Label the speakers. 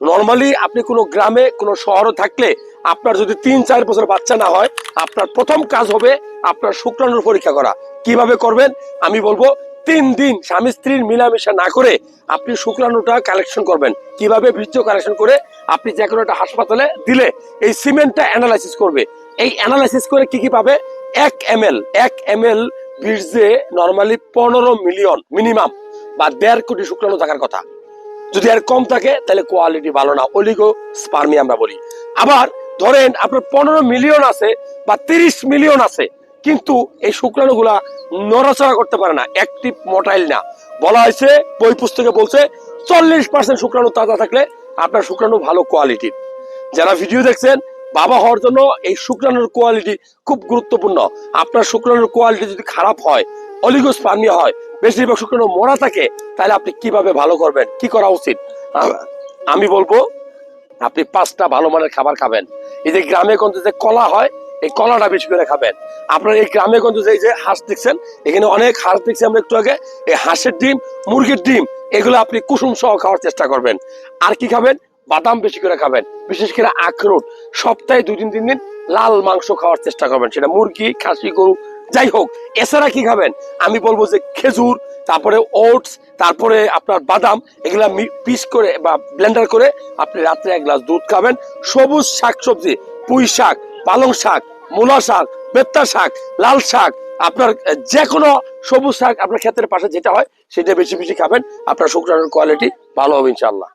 Speaker 1: Normally আপনি কোনো গ্রামে, কোনো শহরে থাকলে আপনার যদি তিন, চার বছর বাচ্চা না হয়, আপনার প্রথম কাজ হবে আপনার শুক্রাণুর পরীক্ষা করা। কীভাবে করবেন? আমি বলব, তিন দিন স্বামী স্ত্রীর মিলামেশা না করে আপনি শুক্রাণুটা কালেকশন করবেন। কীভাবে? বীর্য কালেকশন করে আপনি যে কোনো একটা হাসপাতালে দিলে এই সিমেন্টটা অ্যানালাইসিস করবে। এই অ্যানালাইসিস করে কি কি পাবে? এক এম এল এক এম এল বীর্যে নর্মালি পনেরো মিলিয়ন মিনিমাম বা দেড় কোটি শুক্রাণু থাকার কথা। যদি আর কম থাকে, তাহলে কোয়ালিটি ভালো না। অলিগো স্পার্মি আমরা বলি। আবার ধরেন আপনার পনেরো মিলিয়ন আছে বা তিরিশ মিলিয়ন আছে, কিন্তু এই শুক্রাণুগুলা নড়াচড়া করতে পারে না অ্যাক্টিভ মোটাইল না। বলা হয়েছে, বই পুস্তকে বলছে, চল্লিশ পার্সেন্ট শুক্রাণু তাজা থাকলে আপনার শুক্রাণু ভালো কোয়ালিটির যারা ভিডিও দেখছেন, বাবা হওয়ার জন্য এই শুক্রাণুর কোয়ালিটি খুব গুরুত্বপূর্ণ। আপনার শুক্রাণুর কোয়ালিটি যদি খারাপ হয় অলিগোস্পার্মি হয়। বেশিরভাগ শুক্রাণু মরা থাকে, তাহলে আপনি কীভাবে ভালো করবেন? কি করা উচিত? আমি বলব, আপনি পাঁচটা ভালো মানের খাবার খাবেন। এই যে গ্রামে গঞ্জে যে কলা হয়, এই কলাটা বেশি করে খাবেন। আপনার এই গ্রামে গঞ্জে যে যে হাঁস দেখছেন, এখানে অনেক হাঁস দেখছি আমরা একটু আগে, এই হাঁসের ডিম, মুরগির ডিম, এগুলো আপনি কুসুম সহ খাওয়ার চেষ্টা করবেন। আর কি খাবেন? বাদাম বেশি করে খাবেন। বিশেষ করে আখরোট। সপ্তাহে দুই তিন তিন দিন লাল মাংস খাওয়ার চেষ্টা করবেন। সেটা মুরগি, খাসি, গরু যাই হোক, এছাড়া কি খাবেন? আমি বলব যে খেজুর, তারপরে ওটস, তারপরে আপনার বাদাম, এগুলা পিস করে বা ব্লেন্ডার করে আপনি রাত্রে এক গ্লাস দুধ খাবেন। সবুজ শাকসবজি, পুঁই শাক, পালং শাক, মূলা শাক, বেত্তা শাক, লাল শাক, আপনার যে কোনো সবুজ শাক আপনার ক্ষেতের পাশে যেটা হয়, সেটা বেশি বেশি খাবেন। আপনার শুক্রাণুর কোয়ালিটি ভালো হবে ইনশাল্লাহ